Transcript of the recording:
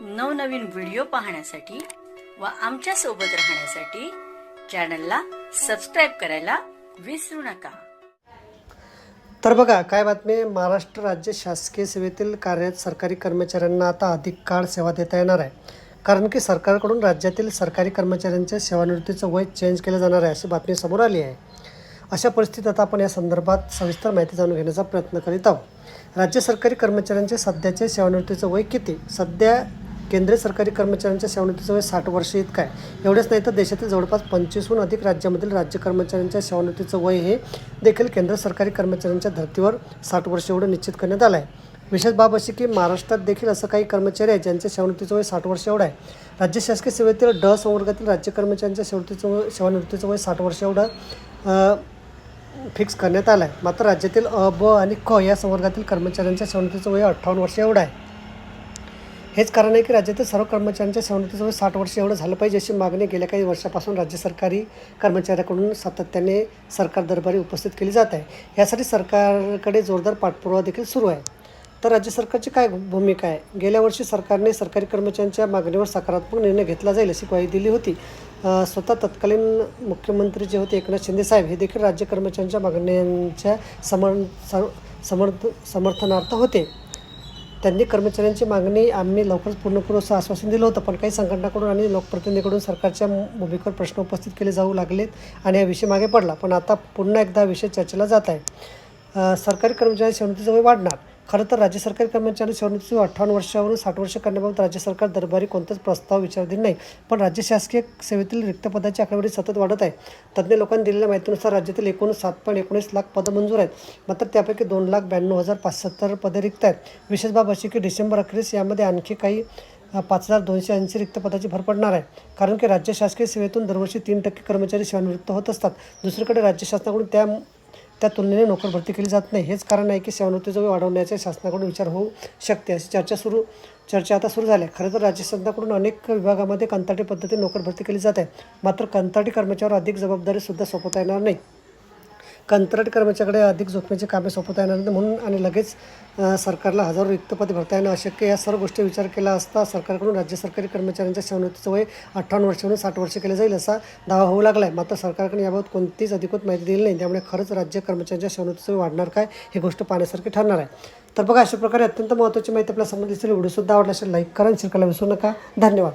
नवनवीन व्हिडिओ पाहण्यासाठी व आमच्यासोबत राहण्यासाठी चॅनलला सबस्क्राईब करायला विसरू नका. तर बघा काय बातमी? आहे महाराष्ट्र राज्य शासकीय सेवेतील कार्यरत सरकारी कर्मचाऱ्यांना आता अधिक काळ सेवा देता येणार आहे. कारण की सरकारकडून राज्यातील सरकारी कर्मचाऱ्यांच्या सेवानिवृत्तीचं वय चेंज केलं जाणार आहे अशी बातमी समोर आली आहे. अशा परिस्थितीत आता आपण या संदर्भात सविस्तर माहिती जाणून घेण्याचा प्रयत्न करीत आहोत. राज्य सरकारी कर्मचाऱ्यांचे सध्याचे सेवानिवृत्तीचं वय किती? सध्या केंद्रीय सरकारी कर्मचाऱ्यांच्या सेवानिवृत्तीचं वय साठ वर्ष इतकं आहे. एवढंच नाही तर देशातील जवळपास पंचवीसहून अधिक राज्यामधील राज्य कर्मचाऱ्यांच्या सेवानिवृत्तीचं वय हे देखील केंद्र सरकारी कर्मचाऱ्यांच्या धर्तीवर साठ वर्ष एवढं निश्चित करण्यात आलं आहे विशेष बाब अशी की महाराष्ट्रात देखील असं काही कर्मचारी आहेत ज्यांच्या सेवानिवृत्तीचं वय साठ वर्ष एवढं आहे. राज्य शासकीय सेवेतील ड संवर्गातील राज्य कर्मचाऱ्यांच्या सेवानिवृत्तीचं वय सेवानिवृत्तीचं वय साठ वर्ष एवढं फिक्स करण्यात आलं आहे मात्र राज्यातील अ ब आणि क या संवर्गातील कर्मचाऱ्यांच्या सेवानिवृत्तीचं वय अठ्ठावन्न वर्ष एवढं आहे. हेच कारण आहे की राज्यातील सर्व कर्मचाऱ्यांच्या सेवानिवृत्तीचं साठ वर्ष एवढं झालं पाहिजे अशी मागणी गेल्या काही वर्षापासून राज्य सरकारी कर्मचाऱ्याकडून सातत्याने सरकार दरबारी उपस्थित केली जात आहे. यासाठी सरकारकडे जोरदार पाठपुरावा देखील सुरू आहे. तर राज्य सरकारची काय भूमिका आहे? गेल्या वर्षी सरकारने सरकारी कर्मचाऱ्यांच्या मागणीवर सकारात्मक निर्णय घेतला जाईल अशी ग्वाही दिली होती. स्वतः तत्कालीन मुख्यमंत्री जे होते एकनाथ शिंदे साहेब हे देखील राज्य कर्मचाऱ्यांच्या मागण्यांच्या समर समर्थ समर्थनार्थ होते. त्यांनी कर्मचाऱ्यांची मागणी आम्ही लवकरच पूर्ण करू असं आश्वासन दिलं होतं. पण काही संघटनाकडून आणि लोकप्रतिनिधीकडून सरकारच्या भूमिकेवर प्रश्न उपस्थित केले जाऊ लागलेत आणि हा विषय मागे पडला. पण आता पुन्हा एकदा विषय चर्चेला जात आहे. सरकारी कर्मचारी सेवानिवृत्तीचं वय वाढणार. खरं तर राज्य सरकारी कर्मचारी सेवानिवृत्ती अठ्ठावन्न वर्षावरून साठ वर्ष करण्याबाबत राज्य सरकार दरबारी कोणताच प्रस्ताव विचारधीन नाही. पण राज्य शासकीय सेवेतील रिक्त पदाची आकडेवारी सतत वाढत आहे. तज्ज्ञ लोकांनी दिलेल्या माहितीनुसार राज्यातील एकूण सात पॉईंट एकोणीस लाख पदं मंजूर आहेत. मात्र त्यापैकी दोन लाख ब्याण्णव हजार पाचसत्तर पदे रिक्त आहेत. विशेष बाब अशी की डिसेंबर अखेरीस यामध्ये आणखी काही पाच हजार दोनशे ऐंशी रिक्त पदाची भर पडणार आहे. कारण की राज्य शासकीय सेवेतून दरवर्षी तीन टक्के कर्मचारी सेवानिवृत्त होत असतात. दुसरीकडे राज्य शासनाकडून त्या त्या तुलनेने नोकर भरती केली जात नाही. हेच कारण आहे की सेवानिवृत्तीचा वेळ वाढवण्याचे शासनाकडून विचार होऊ शकते अशी चर्चा सुरू चर्चा आता सुरू झाल्या खरं तर राज्य शासनाकडून अनेक विभागामध्ये कंत्राटी पद्धतीने नोकर भरती केली जात आहे. मात्र कंत्राटी कर्मचाऱ्यावर अधिक जबाबदारीसुद्धा सोपवता येणार नाही. कंत्राट कर्मचाऱ्याकडे अधिक जोखमीची कामे सोपवता येणार नाही म्हणून आणि लगेच सरकारला हजारो रिक्तपदे भरता येणं अशक्य या सर्व गोष्टी विचार केला असता सरकारकडून राज्य सरकारी कर्मचाऱ्यांच्या सेवानिवृत्तीचं वय अठ्ठावन्न वर्षावरून साठ वर्ष केले जाईल असा दावा होऊ लागला आहे मात्र सरकारकडे याबाबत कोणतीच अधिकृत माहिती दिली नाही. त्यामुळे खरंच राज्य कर्मचाऱ्यांच्या सेवानिवृत्तीचं वय वाढणार काय ही गोष्ट पाहण्यासारखी ठरणार आहे. तर बघा अशा प्रकारे अत्यंत महत्त्वाची माहिती आपल्या संबंधित व्हिडिओसुद्धा आवडला असेल लाईक करा आणि शेअर करायला विसरू नका. धन्यवाद.